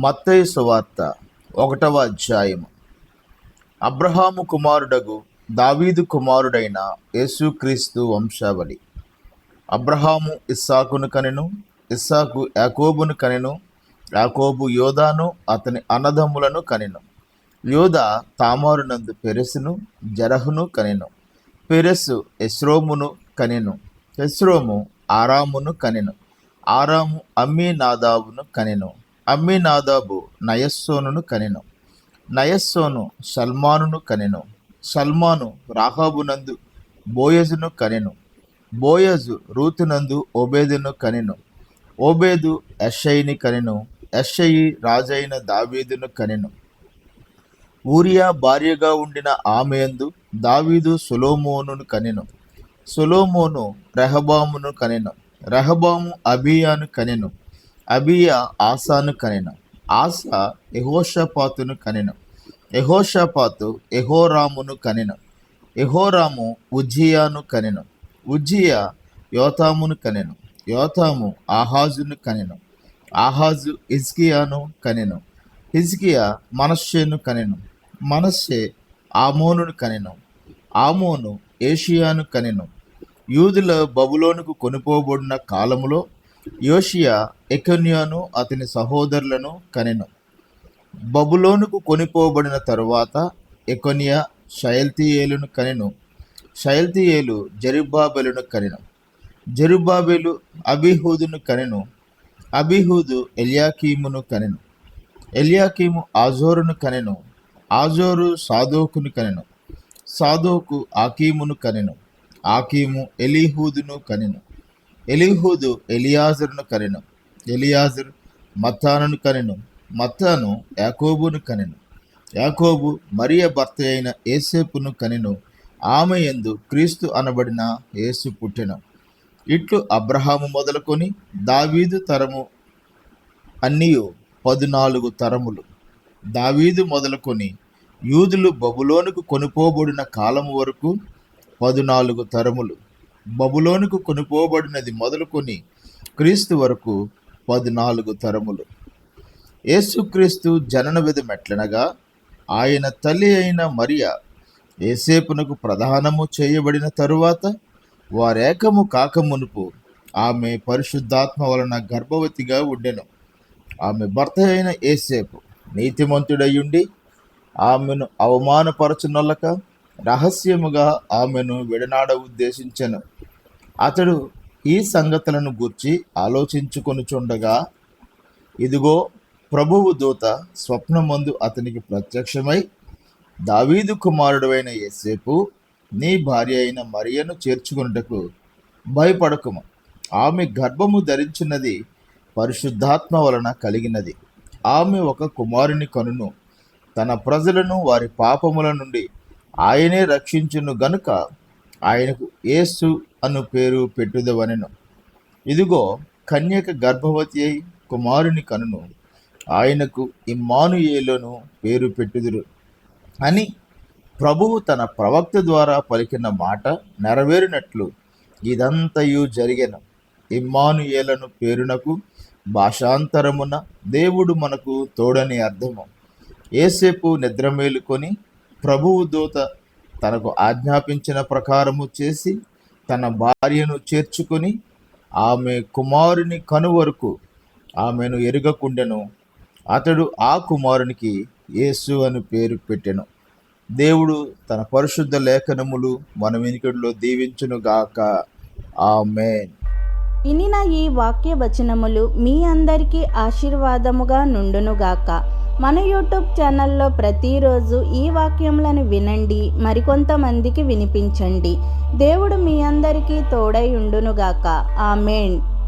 మత్తయి సువార్త ఒకటవ అధ్యాయము. అబ్రహాము కుమారుడగు దావీదు కుమారుడైన యేసుక్రీస్తు వంశావళి. అబ్రహాము ఇస్సాకును కనెను ఇస్సాకు యాకోబును కనెను యాకోబు యోధాను అతని అన్నదమ్ములను కనెను. యోధ తామారునందు పెరెసును జరహును కనెను. పెరెసు ఎస్రోమును కనెను. ఎస్రోము ఆరామును కనెను. ఆరాము అమ్మీ నాదావును కనెను. అమ్మినాదాబు నాదాబు నయస్సోనును కనెను. నయస్సోను సల్మానును కనెను. సల్మాను రాహాబునందు బోయజును కనెను. బోయజు రూతునందు ఓబేదును కనెను. ఓబేదు యషయిని కనెను. యషయి రాజైన దావీదును కనెను. ఊరియా భార్యగా ఉండిన ఆమెయందు దావీదు సొలోమోనును కనెను. సొలోమోను రెహబామును కనెను. రెహబాము అబియాను కనెను. అబియా ఆసాను కనెను. ఆస యహోషపాతును కనెను. యహోషపాతు యహోరామును కనెను. యహోరాము ఉజ్జియాను కనెను. ఉజ్జియా యోతామును కనెను. యోతాము ఆహాజును కనెను. ఆహాజు హిజ్కియాను కనెను. హిజ్కియా మనస్సేను కనెను. మనస్సే ఆమోనును కనెను. ఆమోను ఏషియాను కనెను. యూదుల బబులోనుకు కొనుపోబడిన కాలములో యోషియా ఎకన్యాను అతని సహోదరులను కనెను. బబులోనుకు కొనిపోబడిన తరువాత ఎకొనియా షయల్తియేలును కనెను. షయల్తియేలు జరుబాబెలును కనెను. జరుబాబెలు అబిహూదును కనెను. అబిహూదు ఎలియాకీమును కనెను. ఎలియాకీము ఆజోరును కనెను. ఆజోరు సాదోకును కనెను. సాదోకు ఆకీమును కనెను. ఆకీము ఎలీహూదును కనెను. ఎలీహూదు ఎలియాజరును కనెను. ఎలియాజర్ మత్తాను కనెను మత్తాను యాకోబును కనెను. యాకోబు మరియ భర్త అయిన ఏసేపును కనెను. ఆమె యందు క్రీస్తు అనబడిన యేసు పుట్టెను. ఇట్లు అబ్రహాము మొదలుకొని దావీదు తరము అన్నియు పదునాలుగు తరములు. దావీదు మొదలుకొని యూదులు బబులోనుకు కొనుపోబడిన కాలము వరకు పదునాలుగు తరములు. బబులోనుకు కొనుపోబడినది మొదలుకొని క్రీస్తు వరకు పద్నాలుగు తరములు. యేసుక్రీస్తు జనన విధి మెట్లనగా ఆయన తల్లి అయిన మరియ ఏసేపునకు ప్రధానము చేయబడిన తరువాత వారేకము కాకమునుపు ఆమె పరిశుద్ధాత్మ వలన గర్భవతిగా ఉండెను. ఆమె భర్త అయిన ఏసేపు నీతిమంతుడయ్యుండి ఆమెను అవమానపరచునొల్లక రహస్యముగా ఆమెను విడనాడ ఉద్దేశించెను. అతడు ఈ సంగతులను గూర్చి ఆలోచించుకొనుచుండగా ఇదిగో ప్రభువు దూత స్వప్నమందు అతనికి ప్రత్యక్షమై దావీదు కుమారుడైన యేసేపు నీ భార్య అయిన మరియను చేర్చుకున్నటకు భయపడకుము. ఆమె గర్భము ధరించినది పరిశుద్ధాత్మ వలన కలిగినది. ఆమె ఒక కుమారుని కనును. తన ప్రజలను వారి పాపముల నుండి ఆయనే రక్షించును గనుక ఆయనకు యేసు అను పేరు పెట్టుదవనెను. ఇదిగో కన్యక గర్భవతి అయి కుమారుని కనును. ఆయనకు ఇమ్మానుయేలను పేరు పెట్టుదురు. అని ప్రభువు తన ప్రవక్త ద్వారా పలికిన మాట నెరవేరినట్లు ఇదంతయు జరిగిన. ఇమ్మానుయేలను పేరునకు భాషాంతరమున దేవుడు మనకు తోడని అర్థము. ఏసేపు నిద్రమేలుకొని ప్రభువు దూత తనకు ఆజ్ఞాపించిన ప్రకారము చేసి తన భార్యను చేర్చుకొని ఆమె కుమారుని కను వరకు ఆమెను ఎరుగకుండెను. అతడు ఆ కుమారునికి యేసు అని పేరు పెట్టెను. దేవుడు తన పరిశుద్ధ లేఖనములు మన వెనుకడిలో దీవించునుగాక ఆమెన్. వినిన ఈ వాక్య వచనములు మీ అందరికీ ఆశీర్వాదముగా నుండునుగాక మన యూట్యూబ్ ఛానల్లో ప్రతిరోజు ఈ వాక్యములను వినండి మరికొంతమందికి వినిపించండి. దేవుడు మీ అందరికీ తోడై ఉండునుగాక. ఆమెన్.